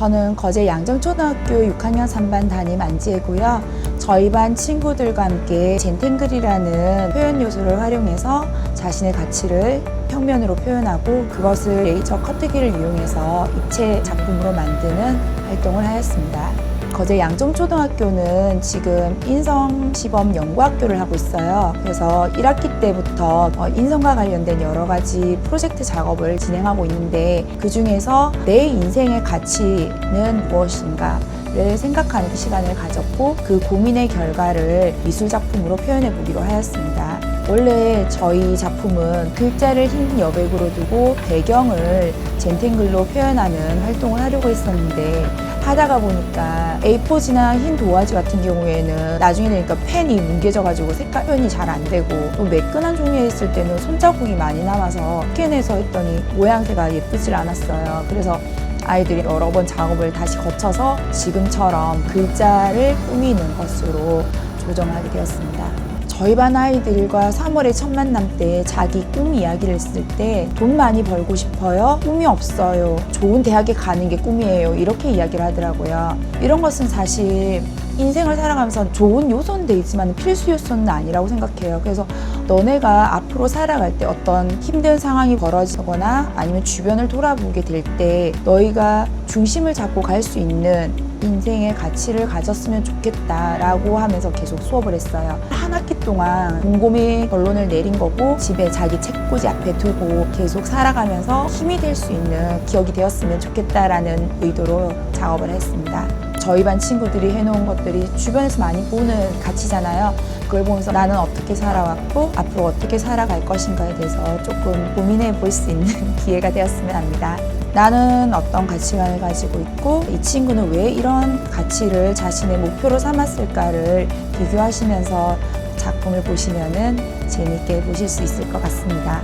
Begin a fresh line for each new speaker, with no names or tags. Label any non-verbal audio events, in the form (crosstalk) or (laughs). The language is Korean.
저는 거제 양정초등학교 6학년 3반 담임 안지혜고요. 저희 반 친구들과 함께 젠탱글이라는 표현 요소를 활용해서 자신의 가치를 평면으로 표현하고 그것을 레이저 커트기를 이용해서 입체 작품으로 만드는 활동을 하였습니다. 거제 양정초등학교는 지금 인성 시범 연구학교를 하고 있어요. 그래서 1학기 때부터 어, 인성과 관련된 여러 가지 프로젝트 작업을 진행하고 있는데 그 중에서 내 인생의 가치는 무엇인가? 를 생각하는 시간을 가졌고 그 고민의 결과를 미술 작품으로 표현해 보기로 하였습니다. 원래 저희 작품은 글자를 흰 여백으로 두고 배경을 젠탱글로 표현하는 활동을 하려고 했었는데 하다가 보니까 A4지나 흰 도화지 같은 경우에는 나중에 되니까 펜이 뭉개져가지고 색깔 표현이 잘 안 되고 또 매끈한 종이에 있을 때는 손자국이 많이 남아서 스캔해서 했더니 모양새가 예쁘질 않았어요. 그래서 아이들이 여러 번 작업을 다시 거쳐서 지금처럼 글자를 꾸미는 것으로 조정하게 되었습니다. 저희 반 아이들과 3월의 첫 만남 때 자기 꿈 이야기를 했을 때 돈 많이 벌고 싶어요? 꿈이 없어요. 좋은 대학에 가는 게 꿈이에요. 이렇게 이야기를 하더라고요. 이런 것은 사실 인생을 살아가면서 좋은 요소는 돼 있지만 필수 요소는 아니라고 생각해요. 그래서 너네가 앞으로 살아갈 때 어떤 힘든 상황이 벌어지거나 아니면 주변을 돌아보게 될 때 너희가 중심을 잡고 갈 수 있는 인생의 가치를 가졌으면 좋겠다라고 하면서 계속 수업을 했어요. 한 학기 동안 곰곰이 결론을 내린 거고 집에 자기 책꽂이 앞에 두고 계속 살아가면서 힘이 될 수 있는 기억이 되었으면 좋겠다라는 의도로 작업을 했습니다. 저희 반 친구들이 해놓은 것들이 주변에서 많이 보는 가치잖아요. 그걸 보면서 나는 어떻게 살아왔고 앞으로 어떻게 살아갈 것인가에 대해서 조금 고민해 볼 수 있는 (laughs) 기회가 되었으면 합니다. 나는 어떤 가치관을 가지고 있고 이 친구는 왜 이런 가치를 자신의 목표로 삼았을까를 비교하시면서 작품을 보시면은 재미있게 보실 수 있을 것 같습니다.